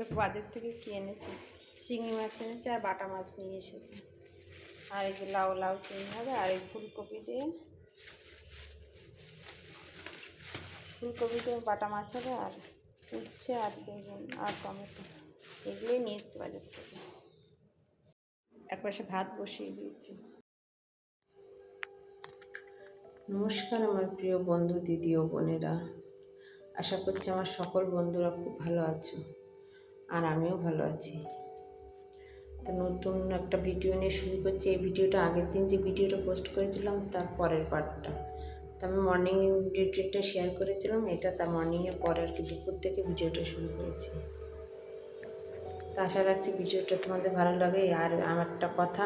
তো বাজার থেকে কি এনেছি? চিংড়ি মাছ এনেছে আর বাটা মাছ নিয়ে এসেছে। আর এই যে লাউ লাউ চিংড়ি হবে আর এই ফুলকপি দিয়ে ফুলকপি দিয়ে বাটা মাছ হবে আর উচ্ছে আর বেগুন আর টমেটো এগুলোই নিয়ে এসছে বাজার থেকে। এক একপাশে ভাত বসিয়ে দিয়েছি। নমস্কার আমার প্রিয় বন্ধু, দিদি ও বোনেরা। আশা করছি আমার সকল বন্ধুরা খুব ভালো আছো। আর আমিও ভালো আছি। তো নতুন একটা ভিডিও নিয়ে শুরু করছি। এই ভিডিওটা আগের দিন যে ভিডিওটা পোস্ট করেছিলাম, তার পরের পার্টটা তো আমি মর্নিং ভিডিওটা শেয়ার করেছিলাম, এটা তার মর্নিংয়ের পরে আর কি দুপুর থেকে ভিডিওটা শুরু করেছি। তো আশা রাখছি ভিডিওটা তোমাদের ভালো লাগে। আর আমার একটা কথা,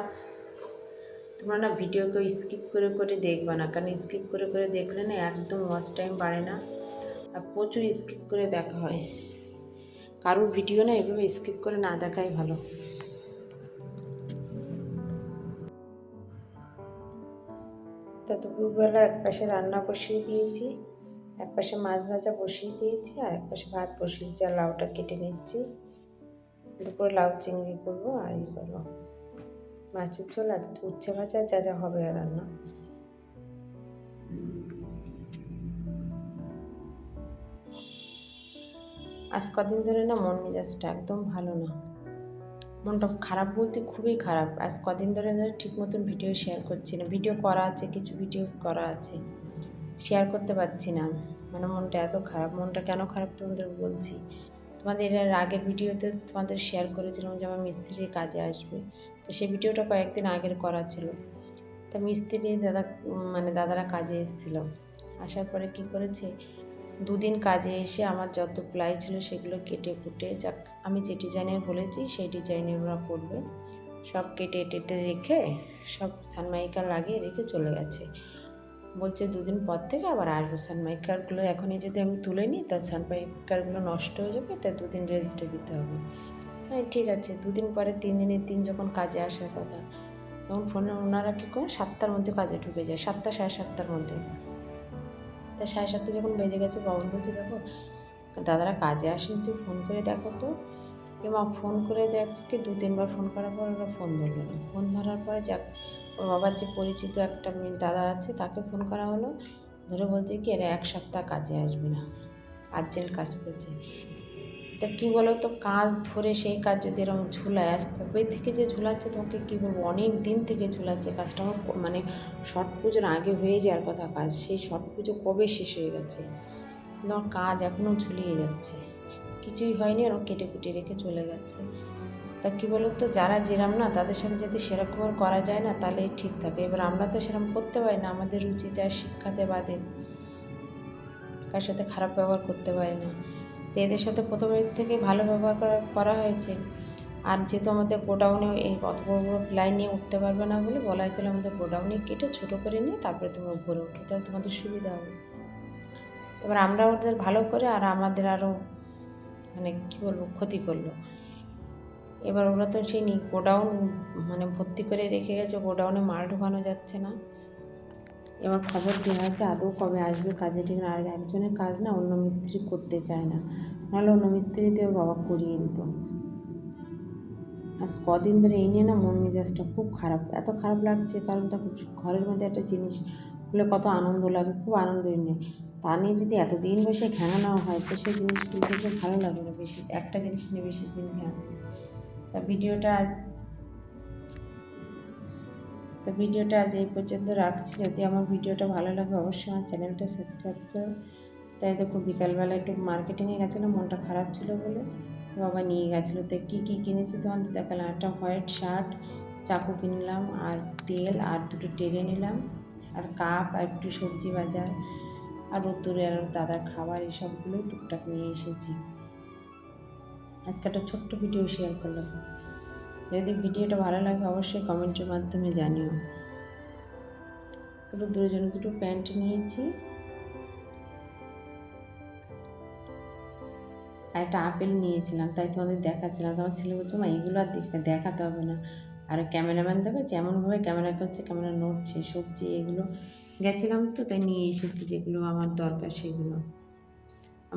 তোমরা না ভিডিওকে স্কিপ করে করে দেখবে না। কারণ স্কিপ করে করে দেখলে না একদম ওয়াচ টাইম বাড়ে না। আর প্রচুর স্কিপ করে দেখা হয়। কারোর ভিডিও না এভাবে স্কিপ করে না দেখাই ভালো। তা দুপুরবেলা এক পাশে রান্না বসিয়ে দিয়েছি এক পাশে মাছ ভাজা বসিয়ে দিয়েছি, আর এক পাশে ভাত বসিয়েছি আর লাউটা কেটে নিচ্ছি। দুপুরে লাউ চিংড়ি করব, আর ই করব। মাছের ঝোল আর উচ্ছে ভাজা যা যা হবে রান্না। আজ কদিন ধরে না মন মেজাজটা একদম ভালো না। মনটা খারাপ বলতে খুবই খারাপ। আজ কদিন ধরে ঠিক মতন ভিডিও শেয়ার করছি না। ভিডিও করা আছে, কিছু ভিডিও করা আছে। শেয়ার করতে পারছি না। মানে মনটা এত খারাপ। মনটা কেন খারাপ তোমাদের বলছি? তোমাদের এর আগের ভিডিওতে তোমাদের শেয়ার করেছিলাম যে আমার মিস্ত্রি কাজে আসবে। তো সেই ভিডিওটা কয়েকদিন আগের করা ছিল। তা মিস্ত্রি দাদা মানে দাদারা কাজে এসেছিল। আসার পরে কি করেছে? দুদিন কাজে এসে আমার যত প্লাই ছিল সেগুলো কেটে কুটে যাক, আমি যে ডিজাইনের বলেছি সেই ডিজাইনের ওরা করবে। সব কেটে টেটে রেখে সব সানমাইকা লাগিয়ে রেখে চলে গেছে। বলছে দুদিন পর থেকে আবার আসব। সানমাইকারগুলো এখনই যদি আমি তুলে নিই, তা সানমাইকারগুলো নষ্ট হয়ে যাবে, তাই দুদিন রেস্টে দিতে হবে। হ্যাঁ ঠিক আছে। দুদিন পরে তিন দিনের দিন যখন কাজে আসার কথা, তখন ফোনে ওনারা কী করে? সাতটার মধ্যে কাজে ঢুকে যায়। সাতটা, সাড়ে সাতটার মধ্যে। তা সাড়ে সাতটা যখন বেজে গেছে বাবন বলছে, দেখো, দাদারা কাজে আসেনি তুই ফোন করে দেখো তো। এবং ফোন করে দেখকে দু তিনবার ফোন করার পর ওরা ফোন ধরলো না। ফোন ধরার পরে যাক, ওর বাবার যে পরিচিত একটা দাদা আছে, তাকে ফোন করা হলো। ধরে বলছে কি, এরা এক সপ্তাহ কাজে আসবে না। আর্জেন্ট কাজ পড়েছে তা কী বলো তো কাজ ধরে সেই কাজ যদি এরকম ঝুলায়, আজ কবে থেকে যে ঝুলাচ্ছে তোমাকে কী বলব? অনেক দিন থেকে ঝুলাচ্ছে কাজটা। আমার মানে ছট পুজোর আগে হয়ে যাওয়ার কথা কাজ, সেই ছট পুজো কবে শেষ হয়ে গেছে? কিন্তু আমার কাজ এখনও ঝুলিয়ে যাচ্ছে। কিছুই হয়নি ওরকম কেটে কুটে রেখে চলে যাচ্ছে। তা কী তো যারা যেরাম না, তাদের সাথে যদি সেরকম করা যায় না, তাহলে ঠিক থাকে। এবার আমরা তো সেরকম করতে পারি না, আমাদের রুচিতে আর শিক্ষাতে বাদে কার সাথে খারাপ ব্যবহার করতে পারি না। তো এদের সাথে প্রথমের থেকে ভালো ব্যবহার করা করা হয়েছে। আর যেহেতু আমাদের গোডাউনে এই অত বড় বড় প্লাই নিয়ে উঠতে পারবে না বলে বলা হয়েছিল আমাদের গোডাউনে কেটে ছোটো করে নিয়ে তারপরে তোমরা উপরে উঠো, তাহলে তোমাদের সুবিধা হবে। এবার আমরা ওদের ভালো করে আর আমাদের আরও মানে কী বলব, ক্ষতি করল। এবার ওরা তো সেই নি- গোডাউন মানে ভর্তি করে রেখে গেছে গোডাউনে মাল ঢোকানো যাচ্ছে না। এবার খবর দেওয়া হয়েছে? আদৌ কবে আসবে কাজে? ঠিক না, আর একজনের কাজ না অন্য মিস্ত্রি করতে চায় না। নাহলে অন্য মিস্ত্রিতে ওর বাবা করিয়ে দিত। আজ কদিন ধরে এই নিয়ে না মন মেজাজটা খুব খারাপ। এত খারাপ লাগছে, কারণ দেখো ঘরের মধ্যে একটা জিনিস হলে কত আনন্দ লাগে, খুব আনন্দ নেই। তা নিয়ে যদি এতদিন বসে নেওয়া হয়, তো সেই জিনিসগুলো দেখে ভালো লাগে না বেশি। একটা জিনিস নিয়ে বেশি দিন ঘেনা তা ভিডিওটা তো ভিডিওটা আজ এই পর্যন্ত রাখছি। যদি আমার ভিডিওটা ভালো লাগে, অবশ্যই আমার চ্যানেলটা সাবস্ক্রাইব করো। তাই দেখো, বিকালবেলা একটু মার্কেটিংয়ে গেছিলাম, মনটা খারাপ ছিল বলে। বাবা নিয়ে গেছিল। তো কী কী কিনেছি তোমাদের দেখালাম? একটা হোয়াইট শার্ট চাকু কিনলাম, আর তেল, আর দুটো টেরে নিলাম, আর কাপ আর একটু সবজি বাজার, আর রোদ্দুরে আর দাদার খাবার, এসবগুলোই টুকটাক নিয়ে এসেছি। আজকে একটা ছোট্ট ভিডিও শেয়ার করলাম। যদি ভিডিওটা ভালো লাগে, অবশ্যই কমেন্টের মাধ্যমে জানিও। দুটো দুজনে দুটো প্যান্ট নিয়েছি। আর একটা আপেল নিয়েছিলাম, তাই তোমাদের দেখাচ্ছিলাম। তোমার ছেলে বলছে, মা, এগুলো আর দেখ- দেখাতে হবে না। আর ক্যামেরাম্যান দেখো যেমনভাবে ক্যামেরা করছে, ক্যামেরা নড়ছে, সবজি এগুলো। গেছিলাম তো, তাই নিয়ে এসেছি যেগুলো আমার দরকার, সেগুলো।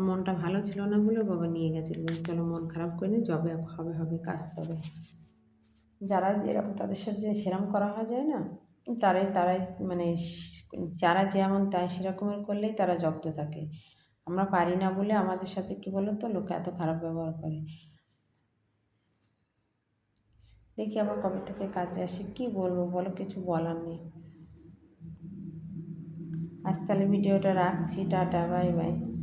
মনটা ভালো ছিল না বলে বাবা নিয়ে গেছিল। চলো মন খারাপ করে নি, যবে হবে হবে, কাজ তবে। যারা যেরকম তাদের সাথে যে সেরম করা হয় যায় না, তারাই তারাই মানে যারা যেমন তাই সেরকমের করলেই তারা জব্দ থাকে। আমরা পারি না বলে আমাদের সাথে কি বলো তো লোকে এত খারাপ ব্যবহার করে। দেখি আবার কবে থেকে কাজে আসি। কি বলব? বলো, কিছু বলার নেই। আজ তাহলে ভিডিওটা রাখছি। Tata, bye bye.